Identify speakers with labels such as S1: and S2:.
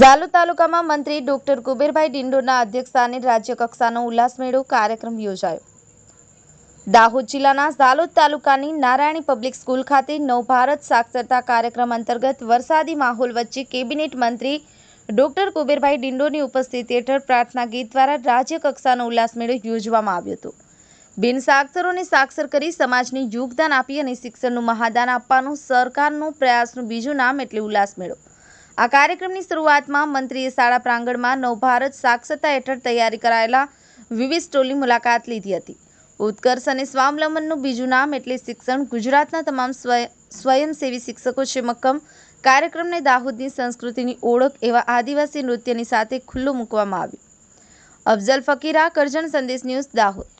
S1: ઝાલોદ તાલુકામાં મંત્રી ડોક્ટર કુબેરભાઈ ડિંડોરના અધ્યક્ષસ્થાને રાજ્ય કક્ષાનો ઉલ્લાસમેળો કાર્યક્રમ યોજાયો. દાહોદ જિલ્લાના ઝાલોદ તાલુકાની નારાયણી પબ્લિક સ્કૂલ ખાતે નવભારત સાક્ષરતા કાર્યક્રમ અંતર્ગત વરસાદી માહોલ વચ્ચે કેબિનેટ મંત્રી ડોક્ટર કુબેરભાઈ ડિંડોની ઉપસ્થિતિ હેઠળ પ્રાર્થના ગીત દ્વારા રાજ્ય કક્ષાનો ઉલ્લાસમેળો યોજવામાં આવ્યો હતો. બિન સાક્ષરોને સાક્ષર કરી સમાજને યોગદાન આપી અને શિક્ષણનું મહાદાન આપવાનું સરકારનું પ્રયાસનું બીજું નામ એટલે ઉલ્લાસ મેળો આ કાર્યક્રમની શરૂઆતમાં મંત્રીએ શાળા પ્રાંગણમાં નવભારત સાક્ષરતા હેઠળ તૈયારી કરાયેલા વિવિધ સ્ટોલની મુલાકાત લીધી હતી. ઉત્કર્ષ અને સ્વાવલંબનનું બીજું નામ એટલે શિક્ષણ ગુજરાતના તમામ સ્વય- સ્વયંસેવી શિક્ષકો છે મક્કમ. કાર્યક્રમને દાહોદની સંસ્કૃતિની ઓળખ એવા આદિવાસી નૃત્યની સાથે ખુલ્લું મૂકવામાં આવ્યું. અફઝલ ફકીરા, કરજણ સંદેશ ન્યૂઝ દાહોદ.